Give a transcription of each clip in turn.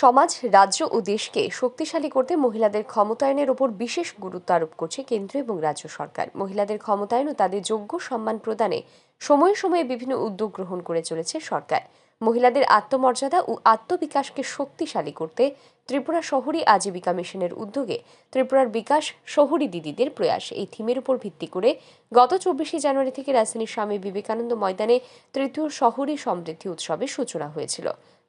সমাজ, রাজ্য ও দেশকে শক্তিশালী করতে মহিলাদের ক্ষমতায়নের ওপর বিশেষ গুরুত্ব আরোপ করছে কেন্দ্র এবং রাজ্য সরকার। মহিলাদের ক্ষমতায়ন ও তাদের যোগ্য সম্মান প্রদানে সময়ে সময়ে বিভিন্ন উদ্যোগ গ্রহণ করে চলেছে সরকার। মহিলাদের আত্মমর্যাদা ও আত্মবিকাশকে শক্তিশালী করতে ত্রিপুরা শহরী আজীবিকা মিশনের উদ্যোগে ত্রিপুরার বিকাশ শহরী দিদিদের প্রয়াস। এই থিমের উপর ভিত্তি করে গত চব্বিশে জানুয়ারি থেকে রাজধানীর স্বামী বিবেকানন্দ ময়দানে তৃতীয় শহরী সমৃদ্ধি উৎসবের সূচনা হয়েছিল।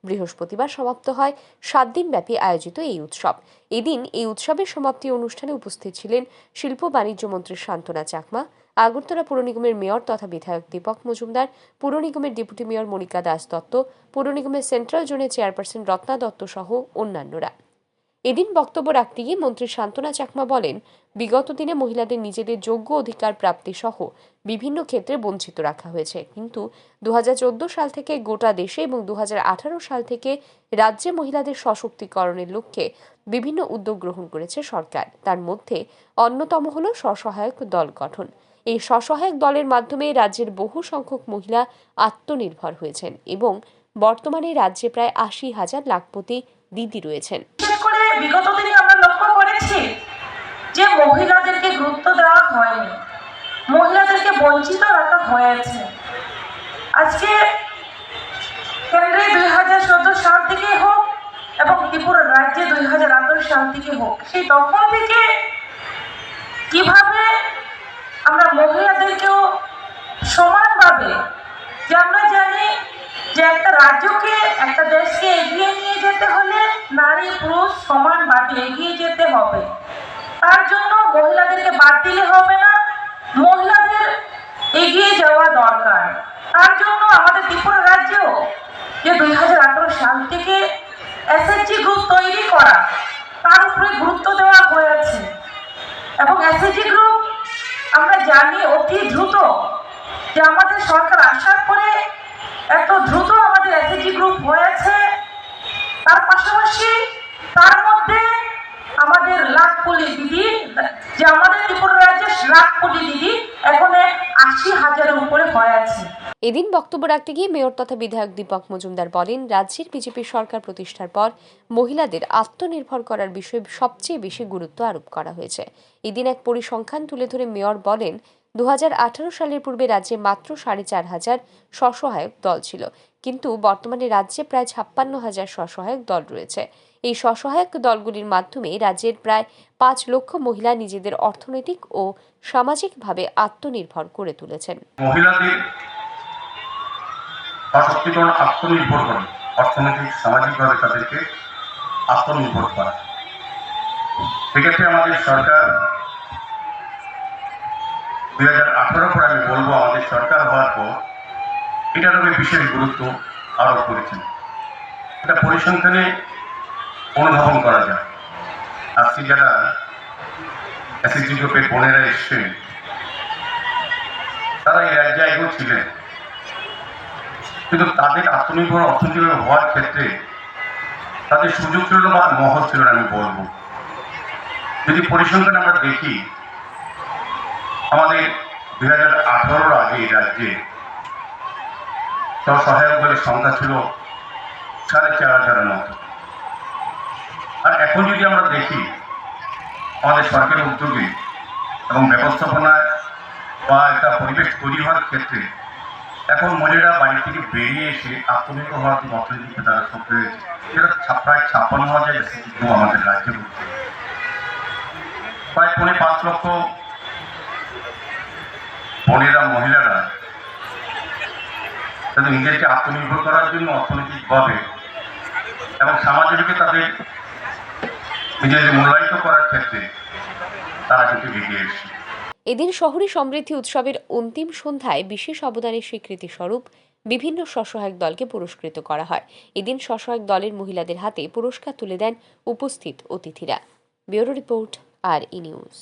বৃহস্পতিবার সমাপ্ত হয় সাত দিনব্যাপী আয়োজিত এই উৎসব। এদিন এই উৎসবের সমাপ্তি অনুষ্ঠানে উপস্থিত ছিলেন শিল্প বাণিজ্য মন্ত্রী শান্তনা চাকমা, আগরতলা পুর নিগমের মেয়র তথা বিধায়ক দীপক মজুমদার, পুর নিগমের ডেপুটি মেয়র মনিকা দাস দত্ত, পুর নিগমের সেন্ট্রাল জোনের চেয়ারপারসন রত্না দত্ত সহ অন্যান্যরা। এদিন বক্তব্য রাখতে গিয়ে মন্ত্রী শান্তনা চাকমা বলেন, বিগত দিনে মহিলাদের নিজেদের যোগ্য অধিকার প্রাপ্তি সহ বিভিন্ন ক্ষেত্রে বঞ্চিত রাখা হয়েছে। কিন্তু দু হাজার চোদ্দ সাল থেকে গোটা দেশে এবং দু হাজার আঠারো সাল থেকে রাজ্যে মহিলাদের সশক্তিকরণের লক্ষ্যে বিভিন্ন উদ্যোগ গ্রহণ করেছে সরকার। তার মধ্যে অন্যতম হল স্বসহায়ক দল গঠন। এই স্বসহায়ক দলের মাধ্যমে রাজ্যের বহু সংখ্যক মহিলা আত্মনির্ভর হয়েছেন এবং বর্তমানে রাজ্যে প্রায় আশি হাজার লাখপতি দিদি রয়েছেন। বিগত দিনে আমরা লক্ষ্য করেছি যে মহিলাদেরকে গুরুত্ব দেওয়া হয়নি, মহিলাদেরকে বঞ্চিত রাখা হয়েছে। আজকে কেন্দ্রে দুই হাজার চোদ্দ সাল থেকে হোক এবং ত্রিপুরা রাজ্যে দুই হাজার আঠারো সাল থেকে হোক, সেই তখন থেকে কীভাবে আমরা মহিলাদেরকেও সমানভাবে যে আমরা জানি যে একটা রাজ্যকে, একটা দেশকে এগিয়ে নিয়ে যেতে হলে নারী পুরুষ সমান সমানভাবে এগিয়ে যেতে হবে। তার জন্য মহিলাদেরকে বাদ দিলে হবে না। মহিলাদের এগিয়ে যাওয়া দরকার। তার জন্য আমাদের ত্রিপুরা রাজ্যেও যে দুই হাজার আঠারো সাল থেকে এসএসজি গ্রুপ তৈরি করা, তার উপরে গুরুত্ব দেওয়া হয়েছে। এবং এসএসজি গ্রুপ আমরা জানি অতি দ্রুত যে আমাদের সরকার আসার পরে এত দ্রুত আমাদের এসএসজি গ্রুপ হয়েছে তার পাশাপাশি তার মধ্যে আমাদের লাখ কোটি দিদি যে আমাদের ত্রিপুরা রাজ্যের লাখ কোটি এদিন বক্তব্য রাখতে গিয়ে মেয়র তথা বিধায়ক দীপক মজুমদার বলেন, রাজ্যের বিজেপি সরকার প্রতিষ্ঠার পর মহিলাদের আত্মনির্ভর করার বিষয়ে সবচেয়ে বেশি গুরুত্ব আরোপ করা হয়েছে। এদিন এক পরিসংখ্যান তুলে ধরে মেয়র বলেন দু হাজার আঠারো সালের পূর্বে রাজ্যে মাত্র সাড়ে চার হাজার স্বসহায়ক দল ছিল, কিন্তু বর্তমানে রাজ্যে প্রায় ছাপ্পান্ন হাজার স্বসহায়ক দল রয়েছে। এই স্বসহায়ক দলগুলির মাধ্যমে রাজ্যের প্রায় পাঁচ লক্ষ মহিলা নিজেদের অর্থনৈতিক ও সামাজিকভাবে আত্মনির্ভর করে তুলেছেন। সেক্ষেত্রে আমাদের সরকার, দুই হাজার আঠারো আমি বলব, আমাদের সরকার হওয়ার পর এটার উপরে বিশেষ গুরুত্ব আরোপ করেছেন। এটা পরিসংখ্যানে অনুধাবন করা যায়। আজকে যারা এসএসজি গ্রুপের বোনেরা এসছেন, তারা এই রাজ্যে আগেও ছিলেন। কিন্তু তাদের আত্মনির্ভর অর্থনৈতিক হওয়ার ক্ষেত্রে তাদের সুযোগ ছিল না বা মহল ছিল আমি বলব। যদি পরিসংখ্যান আমরা দেখি, আমাদের দুই হাজার আঠারোর আগে এই রাজ্যে স্বসহায়ক দলের সংখ্যা ছিল সাড়ে চার হাজারের মতো। আর এখন যদি আমরা দেখি, আমাদের সরকারি উদ্যোগে এবং ব্যবস্থাপনায় বা একটা পরিবেশ তৈরি হওয়ার ক্ষেত্রে এখন মহিলারা বাড়ি থেকে বেরিয়ে এসে আত্মনির্ভর হওয়ার জন্য অর্থনীতিকে তারা সক্রিয় হয়েছে ছা- প্রায় ছাপ্পান্ন হাজার কিন্তু আমাদের রাজ্যে প্রায় পৌনে পাঁচ লক্ষ বোনেরা, মহিলারা তাদের নিজেকে আত্মনির্ভর করার জন্য অর্থনৈতিকভাবে এবং সামাজিকভাবে তাদের নিজেদের মূল্যায়িত করার ক্ষেত্রে তারা কিন্তু এগিয়ে এসেছে। এদিন শহরে সমৃদ্ধি উৎসবের অন্তিম সন্ধ্যায় বিশেষ অবদানের স্বীকৃতি স্বরূপ বিভিন্ন স্বসহায়ক দলকে পুরস্কৃত করা হয়। এদিন স্বসহায়ক দলের মহিলাদের হাতে পুরস্কার তুলে দেন উপস্থিত অতিথিরা। Bureau report, R E news.